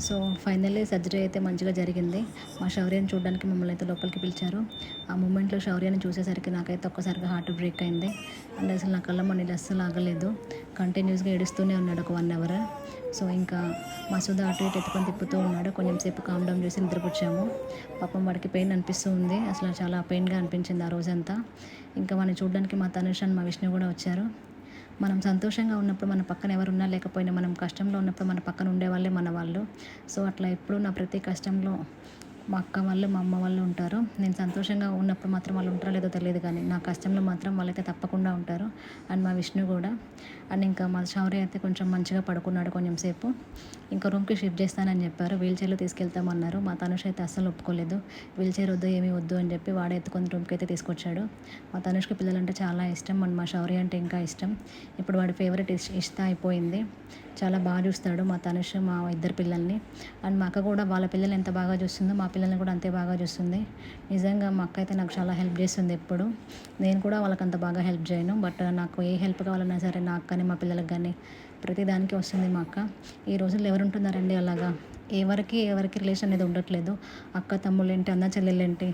So finally surgery అయితే మంచిగా జరిగింది. మా శౌర్యని చూడడానికి మమ్మల్ని అయితే లోపలికి పిలిచారు. ఆ మూమెంట్లో శౌర్యాన్ని చూసేసరికి నాకైతే ఒక్కసారిగా హార్ట్ బ్రేక్ అయింది. అండ్ అసలు నా కళ్ళ మన అస్సలు ఆగలేదు. కంటిన్యూస్గా ఏడుస్తూనే ఉన్నాడు ఒక వన్ అవర్. సో ఇంకా మసూద అటు ఇటు ఎత్తుకొని తిప్పుతూ ఉన్నాడు. కొంచెం సేపు కామ్ డౌన్ చేసి నిద్రపుచ్చాము. పాపం వాడికి పెయిన్ అనిపిస్తూ ఉంది అసలు చాలా పెయిన్గా అనిపించింది ఆ రోజంతా. ఇంకా వాడిని చూడడానికి మా తనుష్ అండ్ మా విష్ణు కూడా వచ్చారు. మనం సంతోషంగా ఉన్నప్పుడు మన పక్కన ఎవరున్నా లేకపోయినా మనం కష్టంలో ఉన్నప్పుడు మన పక్కన ఉండేవాళ్ళే మన వాళ్ళు. సో అట్లా ఎప్పుడూ నా ప్రతి కష్టంలో మా అక్క వాళ్ళు మా అమ్మ వాళ్ళు ఉంటారు. నేను సంతోషంగా ఉన్నప్పుడు మాత్రం వాళ్ళు ఉంటారో లేదో తెలియదు కానీ నా కష్టంలో మాత్రం వాళ్ళైతే తప్పకుండా ఉంటారు. అండ్ మా విష్ణు కూడా. అండ్ ఇంకా మా శౌర్య అయితే కొంచెం మంచిగా పడుకున్నాడు కొంచెం సేపు. ఇంకా రూమ్కి షిఫ్ట్ చేస్తానని చెప్పారు. వీల్ చైర్లో తీసుకెళ్తామన్నారు మా తనుష్ అయితే అస్సలు ఒప్పుకోలేదు. వీల్ చైర్ వద్దు ఏమీ వద్దు అని చెప్పి వాడే ఎత్తుకొని రూమ్కి అయితే తీసుకొచ్చాడు. మా తనుష్కి పిల్లలంటే చాలా ఇష్టం. అండ్ మా శౌర్య అంటే ఇంకా ఇష్టం. ఇప్పుడు వాడి ఫేవరెట్ ఇష్ట అయిపోయింది. చాలా బాగా చూస్తాడు మా తనుష్ మా ఇద్దరు పిల్లల్ని. అండ్ మా అక్క కూడా వాళ్ళ పిల్లల్ని ఎంత బాగా చూస్తుందో మా పిల్లల్ని కూడా అంతే బాగా చూస్తుంది. నిజంగా మా అక్క అయితే నాకు చాలా హెల్ప్ చేస్తుంది ఎప్పుడు. నేను కూడా వాళ్ళకి అంత బాగా హెల్ప్ చేయను బట్ నాకు ఏ హెల్ప్ కావాలన్నా సరే నా అక్కని మా పిల్లలకి కానీ ప్రతిదానికి వస్తుంది మా అక్క. ఈ రోజుల్లో ఎవరు ఉంటున్నారండి అలాగా? ఎవరికి ఎవరికి రిలేషన్ అనేది ఉండట్లేదు. అక్క తమ్ముళ్ళు ఏంటి అన్న చెల్లెళ్ళు ఏంటి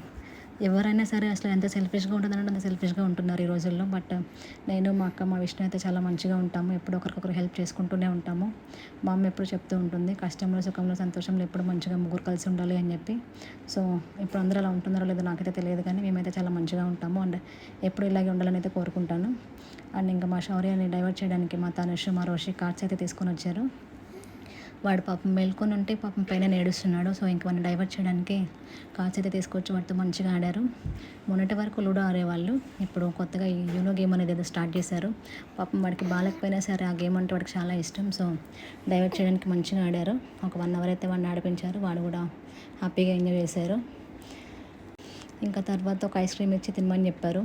ఎవరైనా సరే అసలు ఎంత సెల్ఫిష్గా ఉంటుందంటే అంత సెల్ఫిష్గా ఉంటున్నారు ఈ రోజుల్లో. బట్ నేను మా అక్క మా విష్ణు అయితే చాలా మంచిగా ఉంటాము. ఎప్పుడు ఒకరికొకరు హెల్ప్ చేసుకుంటూనే ఉంటాము. మా అమ్మ ఎప్పుడు చెప్తూ ఉంటుంది కష్టంలో సుఖంలో సంతోషంలో ఎప్పుడు మంచిగా ముగ్గురు కలిసి ఉండాలి అని చెప్పి. సో ఇప్పుడు అందరూ అలా ఉంటున్నారో లేదో నాకైతే తెలియదు కానీ మేమైతే చాలా మంచిగా ఉంటాము. అండ్ ఎప్పుడు ఇలాగే ఉండాలని అయితే కోరుకుంటాను. అండ్ ఇంకా మా శౌర్యాన్ని డైవర్ట్ చేయడానికి మా తనుష్ మా రోషి కార్డ్స్ అయితే తీసుకొని వచ్చారు. వాడు పాపం మేల్కొని ఉంటే పాపం పైన నేడుస్తున్నాడు. సో ఇంక వాడిని డైవర్ట్ చేయడానికి కార్డ్స్ అయితే తీసుకొచ్చి వాటితో మంచిగా ఆడారు. మొన్నటి వరకు లూడో ఆడేవాళ్ళు. ఇప్పుడు కొత్తగా ఈ యూనో గేమ్ అనేది ఏదో స్టార్ట్ చేశారు. పాపం వాడికి బాగాలేకపోయినా సరే ఆ గేమ్ అంటే వాడికి చాలా ఇష్టం. సో డైవర్ట్ చేయడానికి మంచిగా ఆడారు. ఒక వన్ అవర్ అయితే వాడిని ఆడిపించారు. వాడు కూడా హ్యాపీగా ఎంజాయ్ చేశారు. ఇంకా తర్వాత ఒక ఐస్ క్రీమ్ ఇచ్చి తినమని చెప్పారు.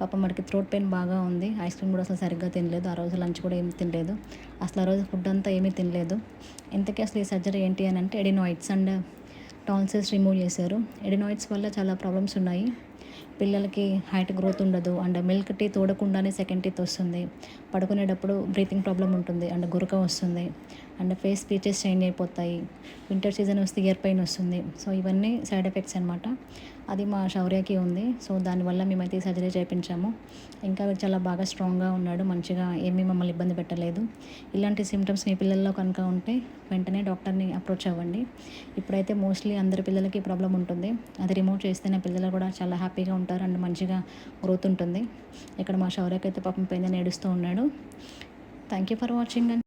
పాపం వాడికి థ్రోట్ పెయిన్ బాగా ఉంది. ఐస్ క్రీమ్ కూడా అసలు సరిగ్గా తినలేదు. ఆ రోజు లంచ్ కూడా ఏమి తినలేదు. అసలు ఆ రోజు ఫుడ్ అంతా ఏమీ తినలేదు. ఇంతకీ అసలు ఈ సర్జరీ ఏంటి అని అంటే ఎడినాయిడ్స్ అండ్ టాన్సిల్స్ రిమూవ్ చేశారు. ఎడినాయిడ్స్ వల్ల చాలా ప్రాబ్లమ్స్ ఉన్నాయి. పిల్లలకి హైట్ గ్రోత్ ఉండదు అండ్ మిల్క్ టీ తోడకుండానే సెకండ్ టీత్ వస్తుంది. పడుకునేటప్పుడు బ్రీతింగ్ ప్రాబ్లం ఉంటుంది అండ్ గురక వస్తుంది. అండ్ ఫేస్ పీచెస్ చేంజ్ అయిపోతాయి. వింటర్ సీజన్ వస్తే ఇయర్ పెయిన్ వస్తుంది. సో ఇవన్నీ సైడ్ ఎఫెక్ట్స్ అనమాట అది మా శౌర్యకి ఉంది. సో దానివల్ల మేమైతే సర్జరీ చేయించాము. ఇంకా చాలా బాగా స్ట్రాంగ్గా ఉన్నాడు. మంచిగా ఏమీ మమ్మల్ని ఇబ్బంది పెట్టలేదు. ఇలాంటి సిమ్టమ్స్ మీ పిల్లల్లో కనుక ఉంటే వెంటనే డాక్టర్ని అప్రోచ్ అవ్వండి. ఇప్పుడైతే మోస్ట్లీ అందరి పిల్లలకి ప్రాబ్లం ఉంటుంది. అది రిమూవ్ చేస్తేనే పిల్లలు కూడా చాలా హ్యాపీగా ఉంటారు అండ్ మంచిగా గ్రోత్ ఉంటుంది. ఇక్కడ మా శౌర్యకి అయితే పాపం పైన నేడుస్తూ ఉన్నాడు. Thank you for watching and.